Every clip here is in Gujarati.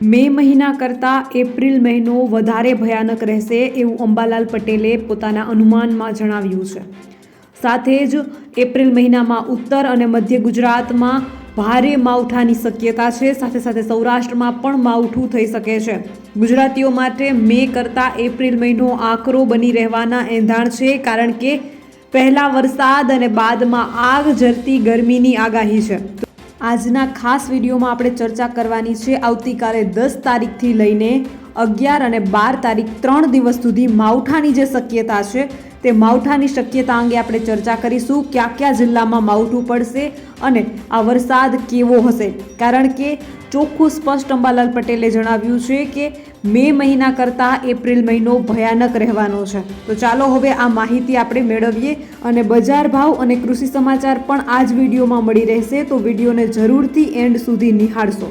મે મહિના કરતાં એપ્રિલ મહિનો વધારે ભયાનક રહેશે એવું અંબાલાલ પટેલે પોતાના અનુમાનમાં જણાવ્યું છે. સાથે જ એપ્રિલ મહિનામાં ઉત્તર અને મધ્ય ગુજરાતમાં ભારે માવઠાની શક્યતા છે. સાથે સાથે સૌરાષ્ટ્રમાં પણ માવઠું થઈ શકે છે. ગુજરાતીઓ માટે મે કરતાં એપ્રિલ મહિનો આકરો બની રહેવાના એંધાણ છે, કારણ કે પહેલાં વરસાદ અને બાદમાં આગ ઝરતી ગરમીની આગાહી છે. આજના ખાસ વિડીયોમાં આપણે ચર્ચા કરવાની છે આવતીકાલે દસ તારીખથી લઈને અગિયાર અને બાર તારીખ ત્રણ દિવસ સુધી માવઠાની જે શક્યતા છે તે માવઠાની શક્યતા અંગે આપણે ચર્ચા કરીશું. કયા કયા જિલ્લામાં માવઠું પડશે અને આ વરસાદ કેવો હશે? કારણ કે ચોખ્ખું સ્પષ્ટ અંબાલાલ પટેલે જણાવ્યું છે કે મે મહિના કરતાં એપ્રિલ મહિનો ભયાનક રહેવાનો છે. તો ચાલો હવે આ માહિતી આપણે મેળવીએ અને બજાર ભાવ અને કૃષિ સમાચાર પણ આ જ વિડીયોમાં મળી રહેશે. તો વિડીયોને જરૂરથી એન્ડ સુધી નિહાળશો.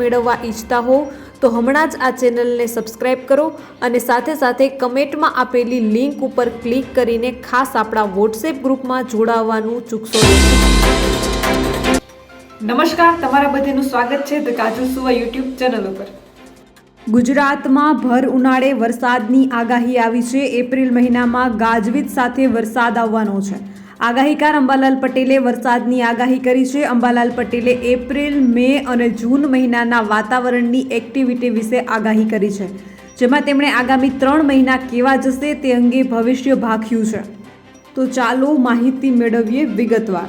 મેળવવા ઈચ્છતા હો તો હમણાં જ આ ચેનલને સબસ્ક્રાઇબ કરો અને સાથે સાથે કમેન્ટમાં આપેલી લિંક ઉપર ક્લિક કરીને ખાસ આપણા વોટ્સએપ ગ્રુપમાં જોડાવવાનું ચૂકશો. નહીં નમસ્કાર તમારા બધાનું સ્વાગત છે ધ કાજલ સુવા યુટ્યુબ ચેનલ ઉપર. ગુજરાતમાં ભર ઉનાળે વરસાદની આગાહી આવી છે. એપ્રિલ મહિનામાં ગાજવીજ સાથે વરસાદ આવવાનો છે. આગાહીકાર અંબાલાલ પટેલે વરસાદની આગાહી કરી છે. અંબાલાલ પટેલે એપ્રિલ, મે અને જૂન મહિનાના વાતાવરણની એક્ટિવિટી વિશે આગાહી કરી છે, જેમાં તેમણે આગામી ત્રણ મહિના કેવા જશે તે અંગે ભવિષ્ય ભાખ્યું છે. તો ચાલો માહિતી મેળવીએ વિગતવાર.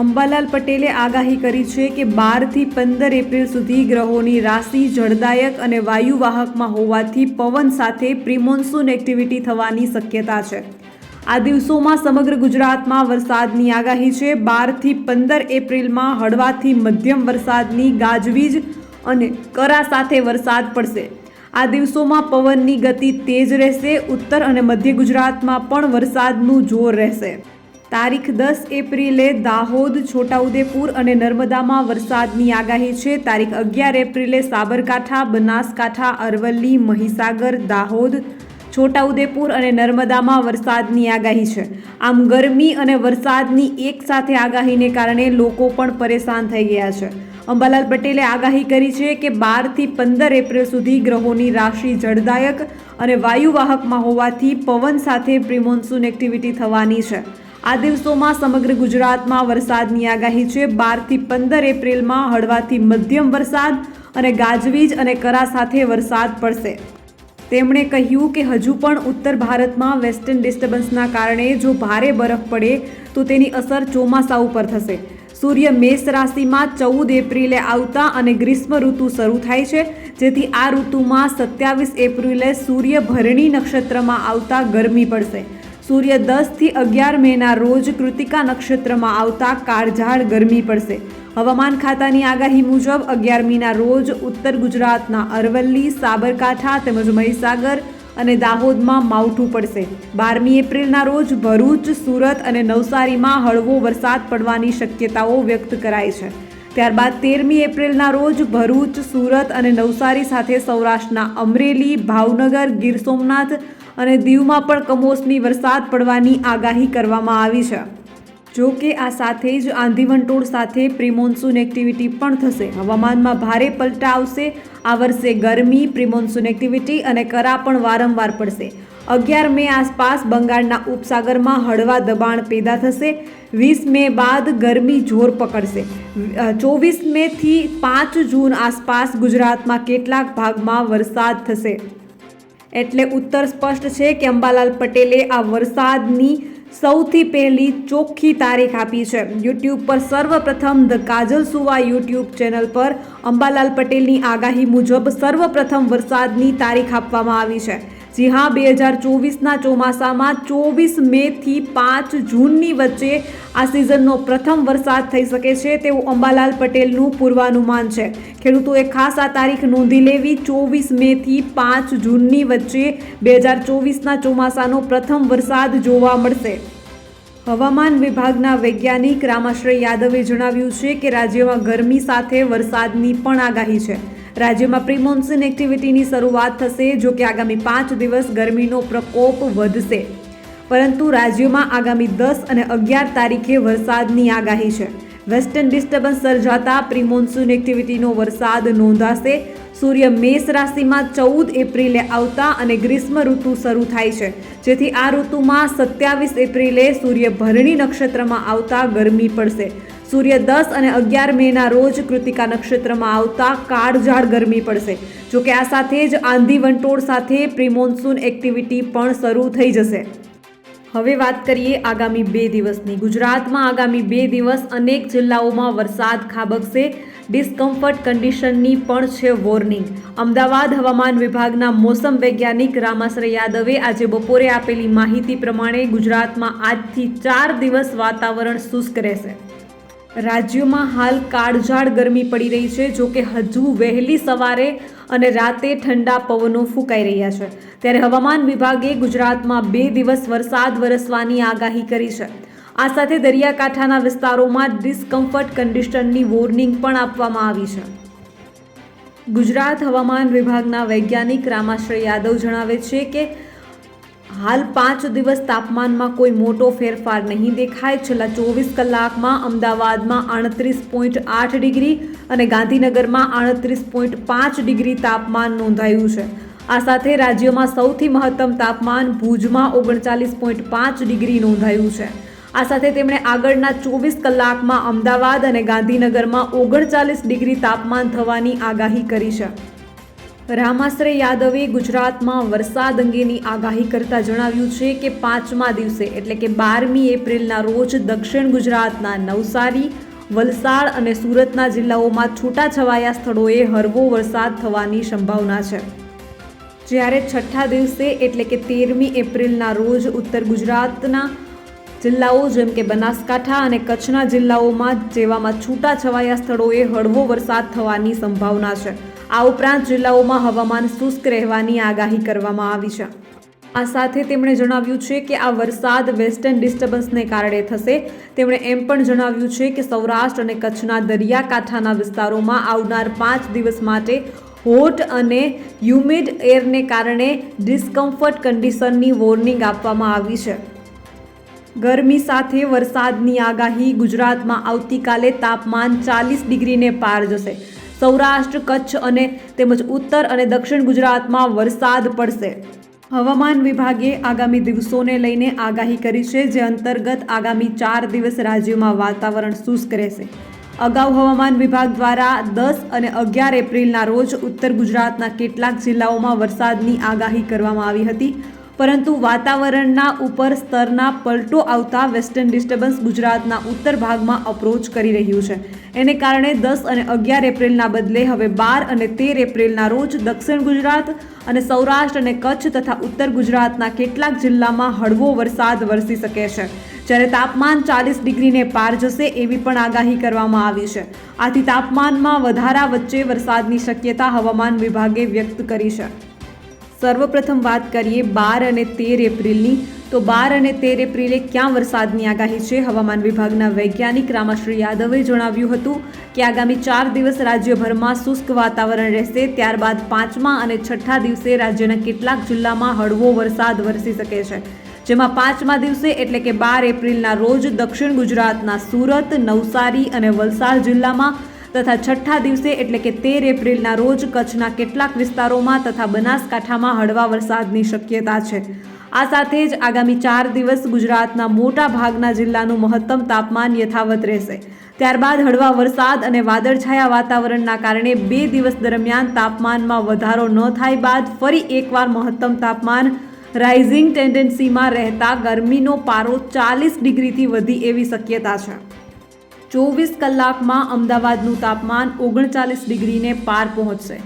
અંબાલાલ પટેલે આગાહી કરી છે કે બારથી પંદર એપ્રિલ સુધી ગ્રહોની રાશિ જળદાયક અને વાયુવાહકમાં હોવાથી પવન સાથે પ્રિમોન્સૂન એક્ટિવિટી થવાની શક્યતા છે. આ દિવસોમાં સમગ્ર ગુજરાતમાં વરસાદની આગાહી છે. બારથી પંદર એપ્રિલમાં હળવાથી મધ્યમ વરસાદની ગાજવીજ અને કરા સાથે વરસાદ પડશે. આ દિવસોમાં પવનની ગતિ તેજ રહેશે. ઉત્તર અને મધ્ય ગુજરાતમાં પણ વરસાદનું જોર રહેશે. તારીખ દસ એપ્રિલે દાહોદ, છોટાઉદેપુર અને નર્મદામાં વરસાદની આગાહી છે. તારીખ અગિયાર એપ્રિલે સાબરકાંઠા, બનાસકાંઠા, અરવલ્લી, મહીસાગર, દાહોદ, છોટાઉદેપુર અને નર્મદામાં વરસાદની આગાહી છે. આમ ગરમી અને વરસાદની એક સાથે આગાહીને કારણે લોકો પણ પરેશાન થઈ ગયા છે. અંબાલાલ પટેલે આગાહી કરી છે કે બારથી પંદર એપ્રિલ સુધી ગ્રહોની રાશિ જળદાયક અને વાયુવાહકમાં હોવાથી પવન સાથે પ્રિમોન્સૂન એક્ટિવિટી થવાની છે. આ દિવસોમાં સમગ્ર ગુજરાતમાં વરસાદની આગાહી છે. બારથી પંદર એપ્રિલમાં હળવાથી મધ્યમ વરસાદ અને ગાજવીજ અને કરા સાથે વરસાદ પડશે. તેમણે કહ્યું કે હજુ પણ ઉત્તર ભારતમાં વેસ્ટર્ન ડિસ્ટર્બન્સના કારણે જો ભારે બરફ પડે, તો તેની અસર ચોમાસા ઉપર થશે. સૂર્ય મેષ રાશિમાં ચૌદ એપ્રિલે આવતા અને ગ્રીષ્મ ઋતુ શરૂ થાય છે. જેથી આ ઋતુમાં સત્યાવીસ એપ્રિલે સૂર્ય ભરણી નક્ષત્રમાં આવતા ગરમી પડશે. સૂર્ય દસથી અગિયાર મેના રોજ કૃતિકા નક્ષત્રમાં આવતા કાળઝાળ ગરમી પડશે. હવામાન ખાતાની આગાહી મુજબ અગિયારમીના રોજ ઉત્તર ગુજરાતના અરવલ્લી, સાબરકાંઠા તેમજ મહીસાગર અને દાહોદમાં માવઠું પડશે. બારમી એપ્રિલના રોજ ભરૂચ, સુરત અને નવસારીમાં હળવો વરસાદ પડવાની શક્યતાઓ વ્યક્ત કરાઈ છે. ત્યારબાદ તેરમી એપ્રિલના રોજ ભરૂચ, સુરત અને નવસારી સાથે સૌરાષ્ટ્રના અમરેલી, ભાવનગર, ગીર સોમનાથ અને દીવમાં પણ કમોસમી વરસાદ પડવાની આગાહી કરવામાં આવી છે. જો કે આ સાથે જ આંધીવંટોળ સાથે પ્રિમોન્સૂન એક્ટિવિટી પણ થશે. હવામાનમાં ભારે પલટા આવશે. આ વર્ષે ગરમી, પ્રિમોન્સૂન એક્ટિવિટી અને કરા પણ વારંવાર પડશે. અગિયાર મે આસપાસ બંગાળના ઉપસાગરમાં હળવા દબાણ પેદા થશે. વીસ મે બાદ ગરમી જોર પકડશે. ચોવીસ મેથી પાંચ જૂન આસપાસ ગુજરાતમાં કેટલાક ભાગમાં વરસાદ થશે. એટલે ઉત્તર સ્પષ્ટ છે કે અંબાલાલ પટેલે આ વરસાદની સૌથી પહેલી ચોખ્ખી તારીખ આપી છે. યુટ્યુબ પર સર્વપ્રથમ ધ કાજલ સુવા યુટ્યુબ ચેનલ પર અંબાલાલ પટેલની આગાહી મુજબ સર્વપ્રથમ વરસાદની તારીખ આપવામાં આવી છે. જી હા, બે હજાર ચોવીસના ચોમાસામાં ચોવીસ મેથી પાંચ જૂનની વચ્ચે આ સિઝનનો પ્રથમ વરસાદ થઈ શકે છે તેવું અંબાલાલ પટેલનું પૂર્વાનુમાન છે. ખેડૂતોએ ખાસ આ તારીખ નોંધી લેવી. ચોવીસ મેથી પાંચ જૂનની વચ્ચે બે હજાર ચોવીસના ચોમાસાનો પ્રથમ વરસાદ જોવા મળશે. હવામાન વિભાગના વૈજ્ઞાનિક રામાશ્રય યાદવે જણાવ્યું છે કે રાજ્યમાં ગરમી સાથે વરસાદની પણ આગાહી છે. રાજ્યમાં પ્રી મોન્સૂન એક્ટિવિટીની શરૂઆત થશે, જો કે આગામી પાંચ દિવસ ગરમીનો પ્રકોપ વધશે. પરંતુ રાજ્યમાં આગામી દસ અને અગિયાર તારીખે વરસાદની આગાહી છે. વેસ્ટર્ન ડિસ્ટર્બન્સ સર્જાતા પ્રી મોન્સૂન એક્ટિવિટીનો વરસાદ નોંધાશે. સૂર્ય મેષ રાશિમાં ચૌદ એપ્રિલે આવતા અને ગ્રીષ્મ ઋતુ શરૂ થાય છે. જેથી આ ઋતુમાં સત્યાવીસ એપ્રિલે સૂર્ય ભરણી નક્ષત્રમાં આવતા ગરમી પડશે. સૂર્ય દસ અને અગિયાર મેના રોજ કૃતિકા નક્ષત્રમાં આવતા કાળઝાળ ગરમી પડશે. જોકે આ સાથે જ આંધી વંટોળ સાથે પ્રિમોન્સૂન એક્ટિવિટી પણ શરૂ થઈ જશે. હવે વાત કરીએ આગામી બે દિવસની. ગુજરાતમાં આગામી બે દિવસ અનેક જિલ્લાઓમાં વરસાદ ખાબકશે. ડિસ્કમ્ફર્ટ કન્ડિશનની પણ છે વોર્નિંગ. અમદાવાદ હવામાન વિભાગના મોસમ વૈજ્ઞાનિક રામાશ્રય યાદવે આજે બપોરે આપેલી માહિતી પ્રમાણે ગુજરાતમાં આજથી ચાર દિવસ વાતાવરણ શુષ્ક રહેશે. રાજ્યોમાં હાલ કાળઝાળ ગરમી પડી રહી છે, જો કે હજુ વહેલી સવારે અને રાતે ઠંડા પવનો ફૂંકાઈ રહ્યા છે. ત્યારે હવામાન વિભાગે ગુજરાતમાં બે દિવસ વરસાદ વરસવાની આગાહી કરી છે. આ સાથે દરિયાકાંઠાના વિસ્તારોમાં ડિસ્કમ્ફર્ટ કન્ડિશનની વોર્નિંગ પણ આપવામાં આવી છે. ગુજરાત હવામાન વિભાગના વૈજ્ઞાનિક રામાશ્રય યાદવ જણાવે છે કે હાલ પાંચ દિવસ તાપમાનમાં કોઈ મોટો ફેરફાર નહીં દેખાય. છેલ્લા ચોવીસ કલાકમાં અમદાવાદમાં આડત્રીસ પોઈન્ટ આઠ ડિગ્રી અને ગાંધીનગરમાં આડત્રીસ પોઈન્ટ પાંચ ડિગ્રી તાપમાન નોંધાયું છે. આ સાથે રાજ્યમાં સૌથી મહત્તમ તાપમાન ભુજમાં ઓગણચાલીસ પોઈન્ટ પાંચ ડિગ્રી નોંધાયું છે. આ સાથે તેમણે આગળના ચોવીસ કલાકમાં અમદાવાદ અને ગાંધીનગરમાં ઓગણચાલીસ ડિગ્રી તાપમાન થવાની આગાહી કરી છે. રામાશ્રય યાદવે ગુજરાતમાં વરસાદ અંગેની આગાહી કરતા જણાવ્યું છે કે પાંચમા દિવસે એટલે કે બારમી એપ્રિલના રોજ દક્ષિણ ગુજરાતના નવસારી, વલસાડ અને સુરતના જિલ્લાઓમાં છૂટાછવાયા સ્થળોએ હળવો વરસાદ થવાની સંભાવના છે. જ્યારે છઠ્ઠા દિવસે એટલે કે તેરમી એપ્રિલના રોજ ઉત્તર ગુજરાતના જિલ્લાઓ જેમ કે બનાસકાંઠા અને કચ્છના જિલ્લાઓમાં જેવામાં છૂટાછવાયા સ્થળોએ હળવો વરસાદ થવાની સંભાવના છે. આ ઉપરાંત જિલ્લાઓમાં હવામાન શુષ્ક રહેવાની આગાહી કરવામાં આવી છે. આ સાથે તેમણે જણાવ્યું છે કે આ વરસાદ વેસ્ટર્ન ડિસ્ટર્બન્સને કારણે થશે. તેમણે એમ પણ જણાવ્યું છે કે સૌરાષ્ટ્ર અને કચ્છના દરિયાકાંઠાના વિસ્તારોમાં આવનાર પાંચ દિવસ માટે હોટ અને હ્યુમિડ એરને કારણે ડિસ્કમ્ફર્ટ કન્ડિશનની વોર્નિંગ આપવામાં આવી છે. ગરમી સાથે વરસાદની આગાહી ગુજરાતમાં આવતીકાલે તાપમાન ચાલીસ ડિગ્રીને પાર જશે. સૌરાષ્ટ્ર, કચ્છ અને તેમજ ઉત્તર અને દક્ષિણ ગુજરાતમાં વરસાદ પડશે. હવામાન વિભાગે આગામી દિવસોને લઈને આગાહી કરી છે જે અંતર્ગત આગામી ચાર દિવસ રાજ્યમાં વાતાવરણ શુષ્ક રહેશે. અગાઉ હવામાન વિભાગ દ્વારા દસ અને અગિયાર એપ્રિલના રોજ ઉત્તર ગુજરાતના કેટલાક જિલ્લાઓમાં વરસાદની આગાહી કરવામાં આવી હતી. પરંતુ વાતાવરણના ઉપર સ્તરના પલટો આવતા વેસ્ટર્ન ડિસ્ટર્બન્સ ગુજરાતના ઉત્તર ભાગમાં અપ્રોચ કરી રહ્યું છે. એને કારણે દસ અને અગિયાર એપ્રિલના બદલે હવે બાર અને તેર એપ્રિલના રોજ દક્ષિણ ગુજરાત અને સૌરાષ્ટ્ર અને કચ્છ તથા ઉત્તર ગુજરાતના કેટલાક જિલ્લામાં હળવો વરસાદ વરસી શકે છે. જ્યારે તાપમાન ચાલીસ ડિગ્રીને પાર જશે એવી પણ આગાહી કરવામાં આવી છે. આથી તાપમાનમાં વધારા વચ્ચે વરસાદની શક્યતા હવામાન વિભાગે વ્યક્ત કરી છે. સર્વપ્રથમ વાત કરીએ બાર અને તેર એપ્રિલની. તો બાર અને તેર એપ્રિલે ક્યાં વરસાદની આગાહી છે? હવામાન વિભાગના વૈજ્ઞાનિક રામાશ્રી યાદવે જણાવ્યું હતું કે આગામી ચાર દિવસ રાજ્યભરમાં શુષ્ક વાતાવરણ રહેશે. ત્યારબાદ પાંચમા અને છઠ્ઠા દિવસે રાજ્યના કેટલાક જિલ્લામાં હળવો વરસાદ વરસી શકે છે. જેમાં પાંચમા દિવસે એટલે કે બાર એપ્રિલના રોજ દક્ષિણ ગુજરાતના સુરત, નવસારી અને વલસાડ જિલ્લામાં તથા છઠ્ઠા દિવસે એટલે કે તેર એપ્રિલના રોજ કચ્છના કેટલાક વિસ્તારોમાં તથા બનાસકાંઠામાં હળવા વરસાદની શક્યતા છે. આ સાથે જ આગામી ચાર દિવસ ગુજરાતના મોટા ભાગના જિલ્લાનું મહત્તમ તાપમાન યથાવત રહેશે. ત્યારબાદ હળવા વરસાદ અને વાદળછાયા વાતાવરણના કારણે બે દિવસ દરમિયાન તાપમાનમાં વધારો ન થાય બાદ ફરી એકવાર મહત્તમ તાપમાન રાઇઝિંગ ટેન્ડન્સીમાં રહેતા ગરમીનો પારો ચાલીસ ડિગ્રીથી વધી એવી શક્યતા છે. ચોવીસ કલાકમાં અમદાવાદનું તાપમાન ઓગણચાલીસ ડિગ્રીને પાર પહોંચશે.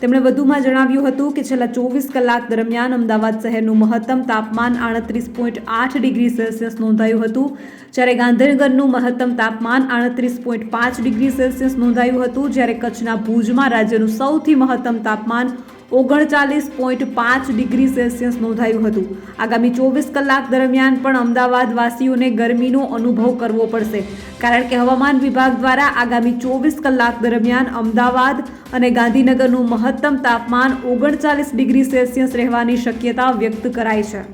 તેમણે વધુમાં જણાવ્યું હતું કે છેલ્લા ચોવીસ કલાક દરમિયાન અમદાવાદ શહેરનું મહત્તમ તાપમાન આડત્રીસ પોઈન્ટ આઠ ડિગ્રી સેલ્સિયસ નોંધાયું હતું, જ્યારે ગાંધીનગરનું મહત્તમ તાપમાન આડત્રીસ પોઈન્ટ પાંચ ડિગ્રી સેલ્સિયસ નોંધાયું હતું, જ્યારે કચ્છના ભુજમાં રાજ્યનું સૌથી મહત્તમ તાપમાન ઓગણચાલીસ પોઈન્ટ પાંચ ડિગ્રી સેલ્સિયસ નોંધાયું હતું. આગામી ચોવીસ કલાક દરમિયાન પણ અમદાવાદવાસીઓને ગરમીનો અનુભવ કરવો પડશે. કારણ કે હવામાન વિભાગ દ્વારા આગામી ચોવીસ કલાક દરમિયાન અમદાવાદ અને ગાંધીનગરનું મહત્તમ તાપમાન ઓગણચાલીસ ડિગ્રી સેલ્સિયસ રહેવાની શક્યતા વ્યક્ત કરાઈ છે.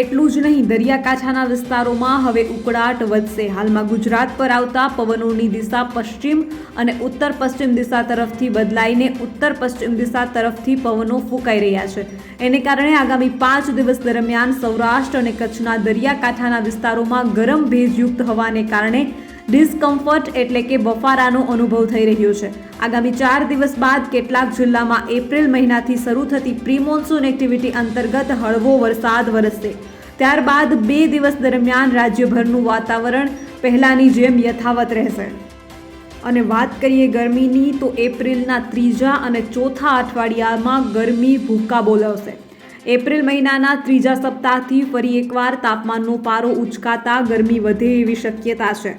એટલું જ નહીં, દરિયાકાંઠાના વિસ્તારોમાં હવે ઉકળાટ વધશે. હાલમાં ગુજરાત પર આવતા પવનોની દિશા પશ્ચિમ અને ઉત્તર પશ્ચિમ દિશા તરફથી બદલાઈને ઉત્તર પશ્ચિમ દિશા તરફથી પવનો ફૂંકાઈ રહ્યા છે. એને કારણે આગામી પાંચ દિવસ દરમિયાન સૌરાષ્ટ્ર અને કચ્છના દરિયાકાંઠાના વિસ્તારોમાં ગરમ ભેજયુક્ત હવાને કારણે ડિસ્કમ્ફર્ટ એટલે કે બફારાનો અનુભવ થઈ રહ્યો છે. આગામી ચાર દિવસ બાદ કેટલાક જિલ્લામાં એપ્રિલ મહિનાથી શરૂ થતી પ્રી મોન્સૂન એક્ટિવિટી અંતર્ગત હળવો વરસાદ વરસશે. ત્યારબાદ બે દિવસ દરમિયાન રાજ્યભરનું વાતાવરણ પહેલાંની જેમ યથાવત રહેશે. અને વાત કરીએ ગરમીની, તો એપ્રિલના ત્રીજા અને ચોથા અઠવાડિયામાં ગરમી ભૂક્કા બોલાવશે. એપ્રિલ મહિનાના ત્રીજા સપ્તાહથી ફરી એકવાર તાપમાનનો પારો ઉચકાતા ગરમી વધે એવી શક્યતા છે.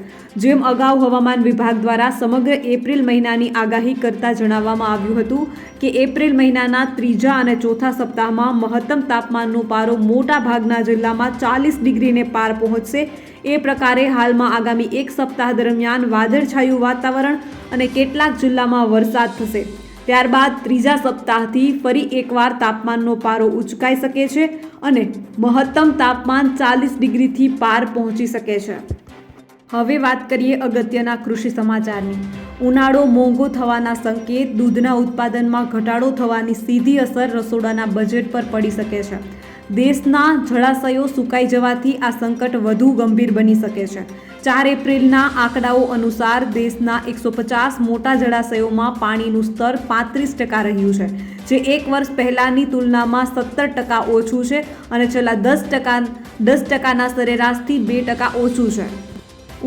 જેમ અગાઉ હવામાન વિભાગ દ્વારા સમગ્ર એપ્રિલ મહિનાની આગાહી કરતા જણાવવામાં આવ્યું હતું કે એપ્રિલ મહિનાના ત્રીજા અને ચોથા સપ્તાહમાં મહત્તમ તાપમાનનો પારો મોટા ભાગના જિલ્લામાં ચાલીસ ડિગ્રીને પાર પહોંચશે. એ પ્રકારે હાલમાં આગામી એક સપ્તાહ દરમિયાન વાદળછાયું વાતાવરણ અને કેટલાક જિલ્લામાં વરસાદ થશે. ત્યારબાદ ત્રીજા સપ્તાહથી ફરી એકવાર તાપમાનનો પારો ઉચકાઈ શકે છે અને મહત્તમ તાપમાન ચાલીસ ડિગ્રીથી પાર પહોંચી શકે છે. હવે વાત કરીએ અગત્યના કૃષિ સમાચારની. ઉનાળો મોંઘો થવાના સંકેત, દૂધના ઉત્પાદનમાં ઘટાડો થવાની સીધી અસર રસોડાના બજેટ પર પડી શકે છે. દેશના જળાશયો સુકાઈ જવાથી આ સંકટ વધુ ગંભીર બની શકે છે. ચાર એપ્રિલના આંકડાઓ અનુસાર દેશના એકસો પચાસ મોટા જળાશયોમાં પાણીનું સ્તર પાંત્રીસ ટકા રહ્યું છે, જે એક વર્ષ પહેલાંની તુલનામાં સત્તર ટકા ઓછું છે અને છેલ્લા દસ ટકા, દસ ટકાના સરેરાશથી બે ટકા ઓછું છે.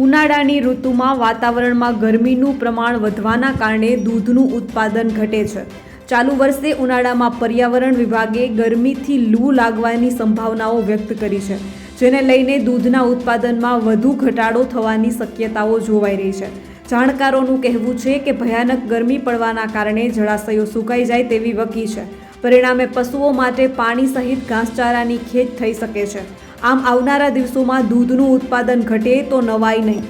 ઉનાળાની ઋતુમાં વાતાવરણમાં ગરમીનું પ્રમાણ વધવાના કારણે દૂધનું ઉત્પાદન ઘટે છે. ચાલુ વર્ષે ઉનાળામાં પર્યાવરણ વિભાગે ગરમીથી લૂ લાગવાની સંભાવનાઓ વ્યક્ત કરી છે, જેને લઈને દૂધના ઉત્પાદનમાં વધુ ઘટાડો થવાની શક્યતાઓ જોવાઈ રહી છે. જાણકારોનું કહેવું છે કે ભયાનક ગરમી પડવાના કારણે જળાશયો સુકાઈ જાય તેવી વકી છે. પરિણામે પશુઓ માટે પાણી સહિત ઘાસચારાની ખેત થઈ શકે છે. આમ આવનારા દિવસોમાં દૂધનું ઉત્પાદન ઘટે તો નવાઈ નહીં.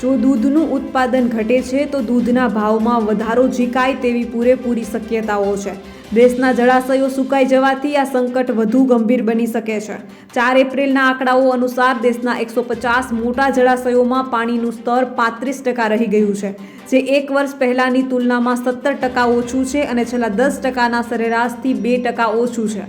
જો દૂધનું ઉત્પાદન ઘટે છે, તો દૂધના ભાવમાં વધારો ઝીકાય તેવી પૂરેપૂરી શક્યતાઓ છે. દેશના જળાશયો સુકાઈ જવાથી આ સંકટ વધુ ગંભીર બની શકે છે. ચાર એપ્રિલના આંકડાઓ અનુસાર દેશના એકસો પચાસ મોટા જળાશયોમાં પાણીનું સ્તર પાંત્રીસ ટકા રહી ગયું છે, જે એક વર્ષ પહેલાંની તુલનામાં સત્તર ટકા ઓછું છે અને છેલ્લા દસ ટકાના સરેરાશથી બે ટકા ઓછું છે.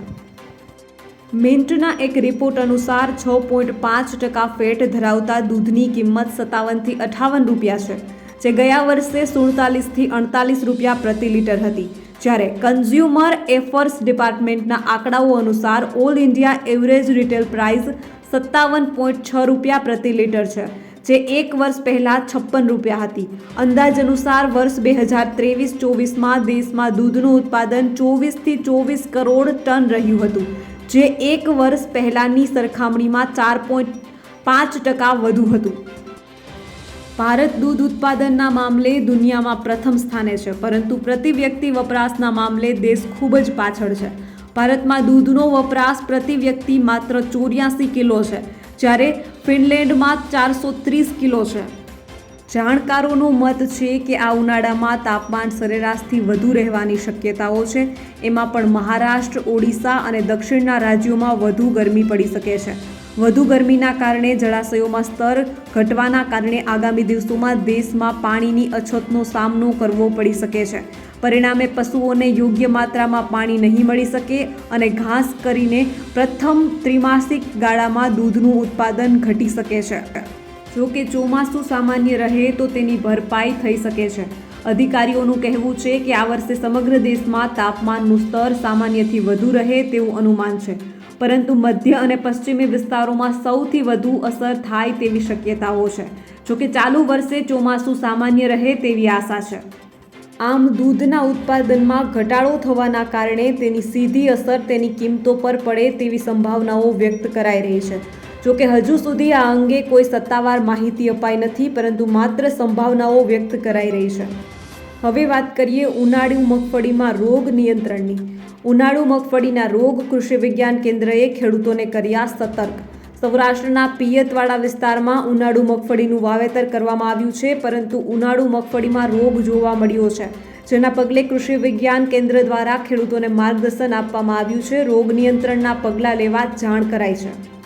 મિન્ટના એક રિપોર્ટ અનુસાર છ પોઈન્ટ પાંચ ટકા ફેટ ધરાવતા દૂધની કિંમત સત્તાવનથી અઠાવન રૂપિયા છે, જે ગયા વર્ષે સુડતાલીસથી અડતાલીસ રૂપિયા પ્રતિ લીટર હતી. જ્યારે કન્ઝ્યુમર એફર્સ ડિપાર્ટમેન્ટના આંકડાઓ અનુસાર all India average retail price સત્તાવન પોઈન્ટ છ રૂપિયા પ્રતિ લીટર છે, જે એક વર્ષ પહેલાં છપ્પન રૂપિયા હતી. અંદાજ અનુસાર વર્ષ બે હજાર ત્રેવીસ ચોવીસમાં દેશમાં દૂધનું ઉત્પાદન ચોવીસથી ચોવીસ કરોડ ટન રહ્યું હતું જે એક વર્ષ પહેલાંની સરખામણીમાં ચાર પોઈન્ટ પાંચ ટકા વધુ હતું. ભારત દૂધ ઉત્પાદનના મામલે દુનિયામાં પ્રથમ સ્થાને છે, પરંતુ પ્રતિ વ્યક્તિ વપરાશના મામલે દેશ ખૂબ જ પાછળ છે. ભારતમાં દૂધનો વપરાશ પ્રતિ વ્યક્તિ માત્ર ચોર્યાસી કિલો છે, જ્યારે ફિનલેન્ડમાં ચારસો ત્રીસ કિલો છે. જાણકારોનો મત છે કે આ ઉનાળામાં તાપમાન સરેરાશથી વધુ રહેવાની શક્યતાઓ છે. એમાં પણ મહારાષ્ટ્ર, ઓડિશા અને દક્ષિણના રાજ્યોમાં વધુ ગરમી પડી શકે છે. વધુ ગરમીના કારણે જળાશયોમાં સ્તર ઘટવાના કારણે આગામી દિવસોમાં દેશમાં પાણીની અછતનો સામનો કરવો પડી શકે છે. પરિણામે પશુઓને યોગ્ય માત્રામાં પાણી નહીં મળી શકે અને ઘાસ કરીને પ્રથમ ત્રિમાસિક ગાળામાં દૂધનું ઉત્પાદન ઘટી શકે છે. જો કે ચોમાસું સામાન્ય રહે તો તેની ભરપાઈ થઈ શકે છે. અધિકારીઓનું કહેવું છે કે આ વર્ષે સમગ્ર દેશમાં તાપમાનનું સ્તર સામાન્યથી વધુ રહે તેવું અનુમાન છે. પરંતુ મધ્ય અને પશ્ચિમી વિસ્તારોમાં સૌથી વધુ અસર થાય તેવી શક્યતાઓ છે. જો કે ચાલુ વર્ષે ચોમાસું સામાન્ય રહે તેવી આશા છે. આમ દૂધના ઉત્પાદનમાં ઘટાડો થવાના કારણે તેની સીધી અસર તેની કિંમતો પર પડે તેવી સંભાવનાઓ વ્યક્ત કરાઈ રહી છે. જોકે હજુ સુધી આ અંગે કોઈ સત્તાવાર માહિતી અપાઈ નથી, પરંતુ માત્ર સંભાવનાઓ વ્યક્ત કરાઈ રહી છે. હવે વાત કરીએ ઉનાળુ મગફળીમાં રોગ નિયંત્રણની. ઉનાળુ મગફળીના રોગ કૃષિ વિજ્ઞાન કેન્દ્રએ ખેડૂતોને કર્યા સતર્ક. સૌરાષ્ટ્રના પિયતવાળા વિસ્તારમાં ઉનાળુ મગફળીનું વાવેતર કરવામાં આવ્યું છે, પરંતુ ઉનાળુ મગફળીમાં રોગ જોવા મળ્યો છે. જેના પગલે કૃષિ વિજ્ઞાન કેન્દ્ર દ્વારા ખેડૂતોને માર્ગદર્શન આપવામાં આવ્યું છે. રોગ નિયંત્રણના પગલાં લેવા જાણ કરાઈ છે.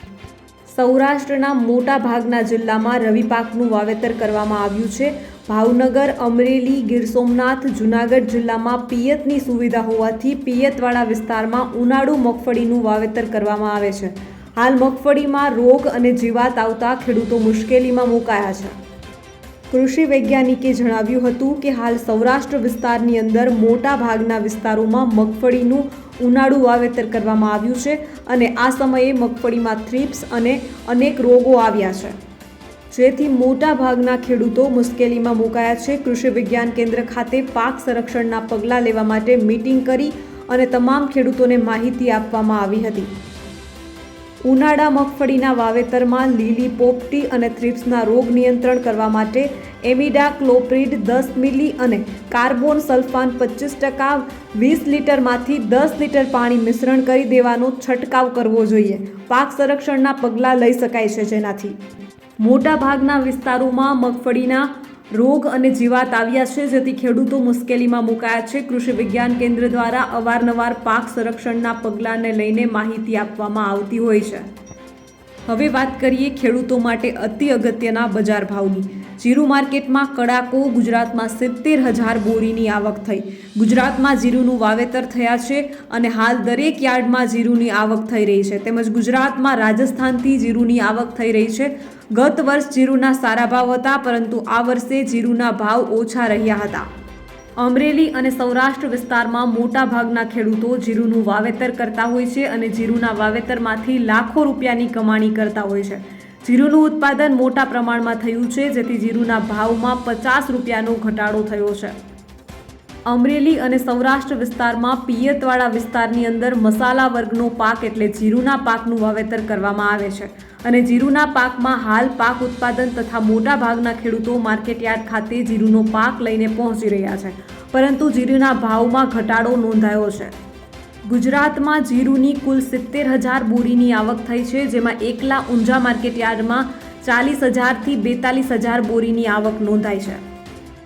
સૌરાષ્ટ્રના મોટા ભાગના જિલ્લામાં રવિ પાકનું વાવેતર કરવામાં આવ્યું છે. ભાવનગર, અમરેલી, ગીર સોમનાથ, જૂનાગઢ જિલ્લામાં પિયતની સુવિધા હોવાથી પિયતવાળા વિસ્તારમાં ઉનાળુ મગફળીનું વાવેતર કરવામાં આવે છે. હાલ મગફળીમાં રોગ અને જીવાત આવતા ખેડૂતો મુશ્કેલીમાં મુકાયા છે. કૃષિ વૈજ્ઞાનિકે જણાવ્યું હતું કે હાલ સૌરાષ્ટ્ર વિસ્તારની અંદર મોટા ભાગના વિસ્તારોમાં મગફળીનું ઉનાળુ વાવેતર કરવામાં આવ્યું છે અને આ સમયે મગફળીમાં થ્રિપ્સ અને અનેક રોગો આવ્યા છે. જેથી મોટા ભાગના ખેડૂતો મુશ્કેલીમાં મુકાયા છે. કૃષિ વિજ્ઞાન કેન્દ્ર ખાતે પાક સંરક્ષણના પગલાં લેવા માટે મીટિંગ કરી અને તમામ ખેડૂતોને માહિતી આપવામાં આવી હતી. ઉનાળા મગફળીના વાવેતરમાં લીલી પોપટી અને થ્રિપ્સના રોગ નિયંત્રણ કરવા માટે એમિડા ક્લોપ્રિડ દસ મિલી અને કાર્બોન સલ્ફાન પચીસ ટકા વીસ લીટરમાંથી દસ લીટર પાણી મિશ્રણ કરી દેવાનો છંટકાવ કરવો જોઈએ. પાક સંરક્ષણના પગલાં લઈ શકાય છે જેનાથી. મોટા ભાગના વિસ્તારોમાં મગફળીના રોગ અને જીવાત આવ્યા છે, જેથી ખેડૂતો મુશ્કેલીમાં મુકાયા છે. કૃષિ વિજ્ઞાન કેન્દ્ર દ્વારા અવારનવાર પાક સંરક્ષણના પગલાંને લઈને માહિતી આપવામાં આવતી હોય છે. હવે વાત કરીએ ખેડૂતો માટે અતિ અગત્યના બજાર ભાવની. જીરું માર્કેટમાં કડાકો, ગુજરાતમાં સિત્તેર હજાર બોરીની આવક થઈ. ગુજરાતમાં જીરુંનું વાવેતર થયા છે અને હાલ દરેક યાર્ડમાં જીરુંની આવક થઈ રહી છે. તેમજ ગુજરાતમાં રાજસ્થાનથી જીરુંની આવક થઈ રહી છે. ગત વર્ષ જીરુંના સારા ભાવ હતા, પરંતુ આ વર્ષે જીરુંના ભાવ ઓછા રહ્યા હતા. અમરેલી અને સૌરાષ્ટ્ર વિસ્તારમાં મોટા ભાગના ખેડૂતો જીરુંનું વાવેતર કરતા હોય છે અને જીરુંના વાવેતરમાંથી લાખો રૂપિયાની કમાણી કરતા હોય છે. જીરુંનું ઉત્પાદન મોટા પ્રમાણમાં થયું છે, જેથી જીરુંના ભાવમાં પચાસ રૂપિયાનો ઘટાડો થયો છે. અમરેલી અને સૌરાષ્ટ્ર વિસ્તારમાં પિયતવાળા વિસ્તારની અંદર મસાલા વર્ગનો પાક એટલે જીરુંના પાકનું વાવેતર કરવામાં આવે છે અને જીરુંના પાકમાં હાલ પાક ઉત્પાદન તથા મોટા ભાગના ખેડૂતો માર્કેટયાર્ડ ખાતે જીરુનો પાક લઈને પહોંચી રહ્યા છે, પરંતુ જીરુંના ભાવમાં ઘટાડો નોંધાયો છે. ગુજરાતમાં જીરુની કુલ સિત્તેર હજાર બોરીની આવક થઈ છે, જેમાં એકલા ઊંઝા માર્કેટયાર્ડમાં ચાલીસ હજારથી બેતાલીસ હજાર બોરીની આવક નોંધાઈ છે.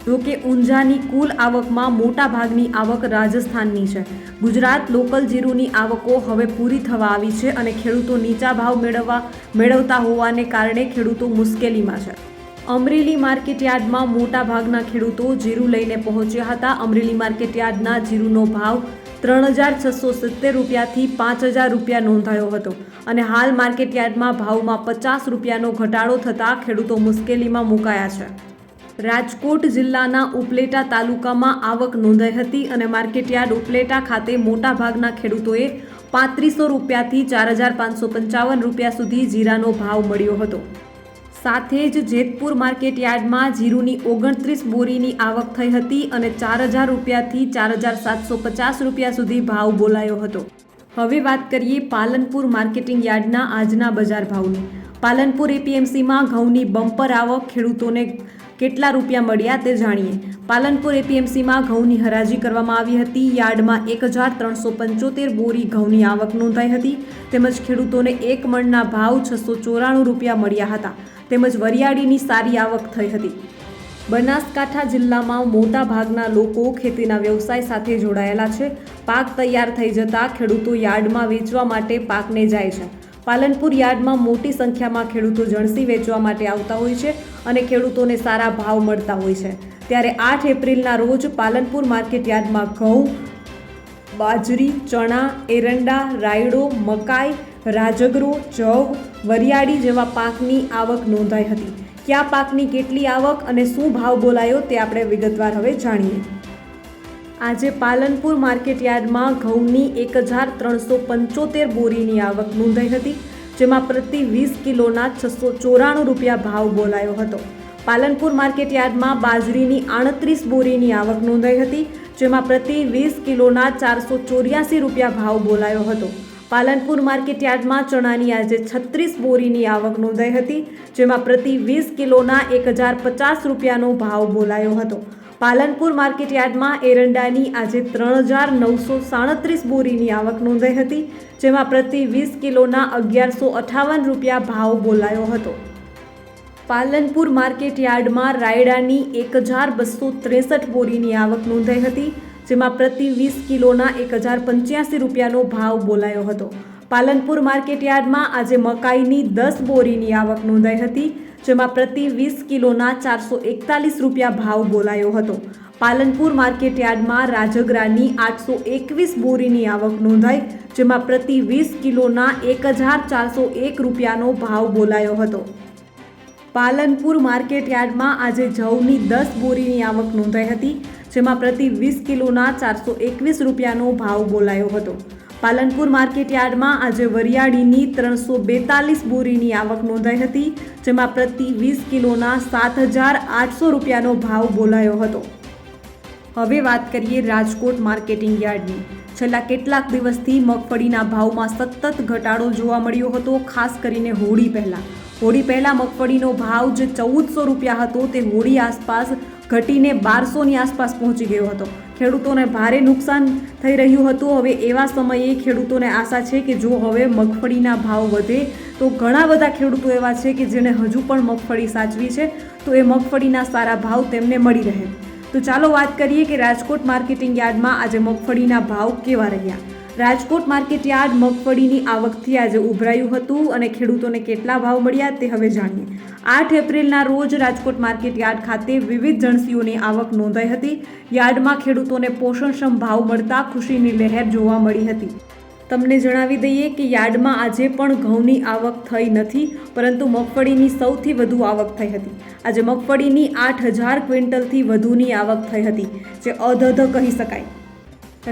જોકે ઊંઝાની કુલ આવકમાં મોટા ભાગની આવક રાજસ્થાનની છે. ગુજરાત લોકલ જીરુની આવકો હવે પૂરી થવા આવી છે અને ખેડૂતો નીચા ભાવ મેળવવા, મેળવતા હોવાને કારણે ખેડૂતો મુશ્કેલીમાં છે. અમરેલી માર્કેટયાર્ડમાં મોટા ભાગના ખેડૂતો જીરું લઈને પહોંચ્યા હતા. અમરેલી માર્કેટયાર્ડના જીરુનો ભાવ ત્રણ હજાર છસો સિત્તેર રૂપિયાથી પાંચ હજાર રૂપિયા નોંધાયો હતો અને હાલ માર્કેટયાર્ડમાં ભાવમાં પચાસ રૂપિયાનો ઘટાડો થતાં ખેડૂતો મુશ્કેલીમાં મુકાયા છે. રાજકોટ જિલ્લાના ઉપલેટા તાલુકામાં આવક નોંધાઈ હતી અને માર્કેટયાર્ડ ઉપલેટા ખાતે મોટાભાગના ખેડૂતોએ પાંત્રીસો રૂપિયાથી ચાર હજાર પાંચસો પંચાવન રૂપિયા સુધી જીરાનો ભાવ મળ્યો હતો. સાથે જ જેતપુર માર્કેટ યાર્ડમાં જીરુની ઓગણત્રીસ બોરીની આવક થઈ હતી અને ચાર હજાર રૂપિયાથી ચાર હજાર સાતસો પચાસ રૂપિયા સુધી ભાવ બોલાયો હતો. હવે વાત કરીએ પાલનપુર માર્કેટિંગ યાર્ડના આજના બજાર ભાવની. પાલનપુર એપીએમસીમાં ઘઉંની બમ્પર આવક ખેડૂતોને કેટલા રૂપિયા મળ્યા તે જાણીએ. પાલનપુર એપીએમસીમાં ઘઉંની હરાજી કરવામાં આવી હતી. યાર્ડમાં એક હજાર ત્રણસો પંચોતેર બોરી ઘઉંની આવક નોંધાઈ હતી. તેમજ ખેડૂતોને એક મણના ભાવ છસો ચોરાણું રૂપિયા મળ્યા હતા. તેમજ વરિયાળીની સારી આવક થઈ હતી. બનાસકાંઠા જિલ્લામાં મોટા ભાગના લોકો ખેતીના વ્યવસાય સાથે જોડાયેલા છે. પાક તૈયાર થઈ જતાં ખેડૂતો યાર્ડમાં વેચવા માટે પાકને જાય છે. પાલનપુર યાર્ડમાં મોટી સંખ્યામાં ખેડૂતો જણસી વેચવા માટે આવતા હોય છે અને ખેડૂતોને સારા ભાવ મળતા હોય છે. ત્યારે આઠ એપ્રિલના રોજ પાલનપુર માર્કેટ યાર્ડમાં ઘઉં, બાજરી, ચણા, એરંડા, રાયડો, મકાઈ રાજગરો જવ, વરિયાળી જેવા પાકની આવક નોંધાઈ હતી. કયા પાકની કેટલી આવક અને શું ભાવ બોલાયો તે આપણે વિગતવાર હવે જાણીએ. આજે પાલનપુર માર્કેટ યાર્ડમાં ઘઉંની એક હજાર ત્રણસો પંચોતેર બોરીની આવક નોંધાઈ હતી, જેમાં પ્રતિ વીસ કિલોના છસો ચોરાણું રૂપિયા ભાવ બોલાયો હતો. પાલનપુર માર્કેટ યાર્ડમાં બાજરીની આડત્રીસ બોરીની આવક નોંધાઈ હતી, જેમાં પ્રતિ વીસ કિલોના ચારસો ચોર્યાસી રૂપિયા ભાવ બોલાયો હતો. પાલનપુર માર્કેટ યાર્ડમાં ચણાની આજે છત્રીસ બોરીની આવક નોંધાઈ હતી, જેમાં પ્રતિ વીસ કિલોના એક હજાર પચાસ રૂપિયાનો ભાવ બોલાયો હતો. પાલનપુર માર્કેટ યાર્ડમાં એરંડાની આજે ત્રણ હજાર નવસો સાડત્રીસ બોરીની આવક નોંધાઈ હતી, જેમાં પ્રતિ વીસ કિલોના અગિયારસો અઠાવન રૂપિયા ભાવ બોલાયો હતો. પાલનપુર માર્કેટ યાર્ડમાં રાયડાની એક હજાર બસો ત્રેસઠ બોરીની આવક નોંધાઈ હતી જેમાં પ્રતિ વીસ કિલોના એક હજાર પંચ્યાસી રૂપિયાનો ભાવ બોલાયો હતો. પાલનપુર માર્કેટ યાર્ડમાં આજે મકાઈની દસ બોરીની આવક નોંધાઈ હતી, જેમાં પ્રતિ વીસ કિલોના ચારસો એકતાલીસ રૂપિયા ભાવ બોલાયો હતો. પાલનપુર માર્કેટ યાર્ડમાં રાજગરાની આઠસો એકવીસ બોરીની આવક નોંધાઈ, જેમાં પ્રતિ વીસ કિલોના એક હજાર ચારસો એક રૂપિયાનો ભાવ બોલાયો હતો. પાલનપુર માર્કેટ યાર્ડમાં આજે જવની દસ બોરીની આવક નોંધાઈ હતી જેમાં પ્રતિ વીસ કિલોના ચારસો એકવીસ રૂપિયાનો ભાવ બોલાયો હતો. પાલનપુર માર્કેટ યાર્ડમાં આજે વરિયાળીની ત્રણસો બેતાલીસ બોરીની આવક નોંધાઈ હતી, જેમાં પ્રતિ વીસ કિલોના સાત હજાર આઠસો રૂપિયાનો ભાવ બોલાયો હતો. હવે વાત કરીએ રાજકોટ માર્કેટિંગ યાર્ડની. છેલ્લા કેટલાક દિવસથી મગફળીના ભાવમાં સતત ઘટાડો જોવા મળ્યો હતો, ખાસ કરીને હોળી પહેલાં. હોળી પહેલાં મગફળીનો ભાવ જે ચૌદસો રૂપિયા હતો, તે હોળી આસપાસ ઘટીને બારસોની આસપાસ પહોંચી ગયો હતો. ખેડૂતોને ભારે નુકસાન થઈ રહ્યું હતું. હવે એવા સમયે ખેડૂતોને આશા છે કે જો હવે મગફળીના ભાવ વધે, તો ઘણા બધા ખેડૂતો એવા છે કે જેણે હજુ પણ મગફળી સાચવી છે, તો એ મગફળીના સારા ભાવ તેમને મળી રહે. તો ચાલો વાત કરીએ કે રાજકોટ માર્કેટિંગ યાર્ડમાં આજે મગફળીના ભાવ કેવા રહ્યા? રાજકોટ માર્કેટ યાર્ડ મગફળીની આવકથી આજે ઉભરાયું હતું અને ખેડૂતોને કેટલા ભાવ મળ્યા તે હવે જાણીએ. આઠ એપ્રિલના રોજ રાજકોટ માર્કેટ યાર્ડ ખાતે વિવિધ જણસીઓની આવક નોંધાઈ હતી. યાર્ડમાં ખેડૂતોને પોષણક્ષમ ભાવ મળતા ખુશીની લહેર જોવા મળી હતી. તમને જણાવી દઈએ કે યાર્ડમાં આજે પણ ઘઉંની આવક થઈ નથી, પરંતુ મગફળીની સૌથી વધુ આવક થઈ હતી. આજે મગફળીની આઠ હજાર ક્વિન્ટલથી વધુની આવક થઈ હતી, જે અધધ કહી શકાય.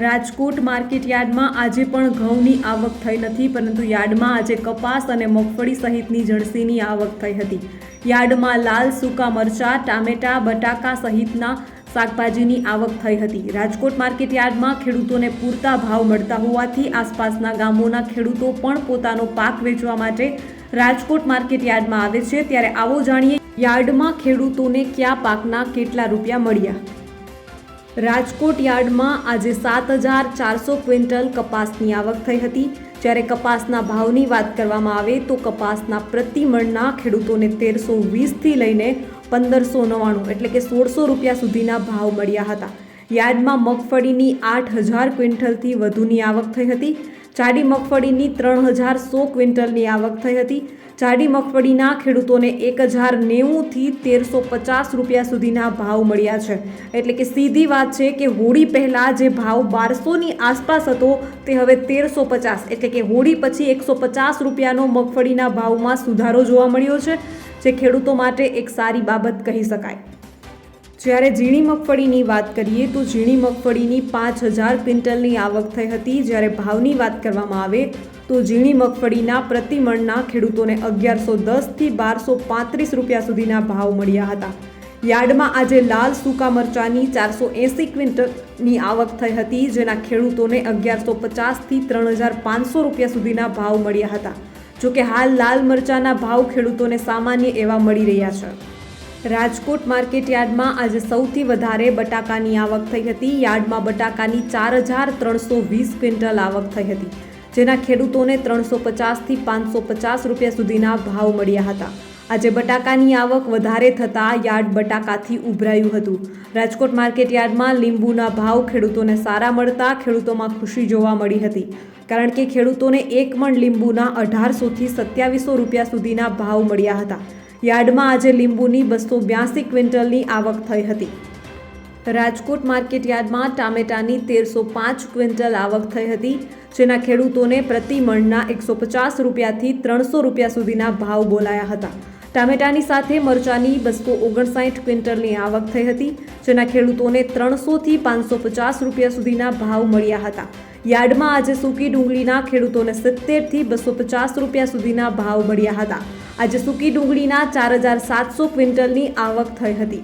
રાજકોટ માર્કેટ યાર્ડમાં આજે પણ ઘઉંની આવક થઈ નથી, પરંતુ યાર્ડમાં આજે કપાસ અને મગફળી સહિતની જણસીની આવક થઈ હતી. યાર્ડમાં લાલ સૂકા મરચાં, ટામેટા, બટાકા સહિતના શાકભાજીની આવક થઈ હતી. રાજકોટ માર્કેટ યાર્ડમાં ખેડૂતોને પૂરતા ભાવ મળતા હોવાથી આસપાસના ગામોના ખેડૂતો પણ પોતાનો પાક વેચવા માટે રાજકોટ માર્કેટ યાર્ડમાં આવે છે. ત્યારે આવો જાણીએ યાર્ડમાં ખેડૂતોને કયા પાકના કેટલા રૂપિયા મળ્યા? રાજકોટ યાર્ડમાં આજે સાત હજાર ચારસો ક્વિન્ટલ કપાસની આવક થઈ હતી. જ્યારે કપાસના ભાવની વાત કરવામાં આવે તો કપાસના પ્રતિ મણના ખેડૂતોને તેરસો વીસથી લઈને પંદરસો નવ્વાણું એટલે કે સોળસો રૂપિયા સુધીના ભાવ મળ્યા હતા. યાર્ડમાં મગફળીની આઠ હજાર ક્વિન્ટલથી વધુની આવક થઈ હતી. જાડી મગફળીની ત્રણ હજાર સો ક્વિન્ટલની આવક થઈ હતી. જાડી મગફળીના ખેડૂતોને એક હજાર નેવુંથી તેરસો પચાસ રૂપિયા સુધીના ભાવ મળ્યા છે. એટલે કે સીધી વાત છે કે હોળી પહેલાં જે ભાવ બારસોની આસપાસ હતો તે હવે તેરસો પચાસ. એટલે કે હોળી પછી એકસો પચાસ રૂપિયાનો મગફળીના ભાવમાં સુધારો જોવા મળ્યો છે, જે ખેડૂતો માટે એક સારી બાબત કહી શકાય. જ્યારે ઝીણી મગફળીની વાત કરીએ તો ઝીણી મગફળીની પાંચ હજાર ક્વિન્ટલની આવક થઈ હતી. જ્યારે ભાવની વાત કરવામાં આવે તો ઝીણી મગફળીના પ્રતિમણના ખેડૂતોને અગિયારસો દસથી બારસો પાંત્રીસ રૂપિયા સુધીના ભાવ મળ્યા હતા. યાર્ડમાં આજે લાલ સૂકા મરચાની ચારસો એંસી ક્વિન્ટલની આવક થઈ હતી, જેના ખેડૂતોને અગિયારસો પચાસથી ત્રણ હજાર પાંચસો રૂપિયા સુધીના ભાવ મળ્યા હતા. જોકે હાલ લાલ મરચાના ભાવ ખેડૂતોને સામાન્ય એવા મળી રહ્યા છે. રાજકોટ માર્કેટ યાર્ડમાં આજે સૌથી વધારે બટાકાની આવક થઈ હતી. યાર્ડમાં બટાકાની ચાર હજાર ત્રણસો વીસ ક્વિન્ટલ આવક થઈ હતી. જેના ખેડૂતોને ત્રણસો પચાસથી પાંચસો પચાસ રૂપિયા સુધીના ભાવ મળ્યા હતા. આજે બટાકાની આવક વધારે થતાં યાર્ડ બટાકાથી ઉભરાયું હતું. રાજકોટ માર્કેટ યાર્ડમાં લીંબુના ભાવ ખેડૂતોને સારા મળતા ખેડૂતોમાં ખુશી જોવા મળી હતી. કારણ કે ખેડૂતોને એક મણ લીંબુના અઢારસોથી સત્યાવીસો રૂપિયા સુધીના ભાવ મળ્યા હતા. યાર્ડમાં આજે લીંબુની બસો બ્યાસી ક્વિન્ટલની આવક થઈ હતી. રાજકોટ માર્કેટ યાર્ડમાં ટામેટાની તેરસો પાંચ ક્વિન્ટલ આવક થઈ હતી. જેના ખેડૂતોને પ્રતિ મણના એકસો પચાસ રૂપિયાથી ત્રણસો રૂપિયા સુધીના ભાવ બોલાયા હતા. ટામેટાની સાથે મરચાની બસો ઓગણસાઠ ક્વિન્ટલની આવક થઈ હતી, જેના ખેડૂતોને ત્રણસોથી પાંચસો પચાસ રૂપિયા સુધીના ભાવ મળ્યા હતા. યાર્ડમાં આજે સૂકી ડુંગળીના ખેડૂતોને સિત્તેરથી બસો પચાસ રૂપિયા સુધીના ભાવ મળ્યા હતા. આજે સૂકી ડુંગળીના ચાર હજાર સાતસો ક્વિન્ટલની આવક થઈ હતી.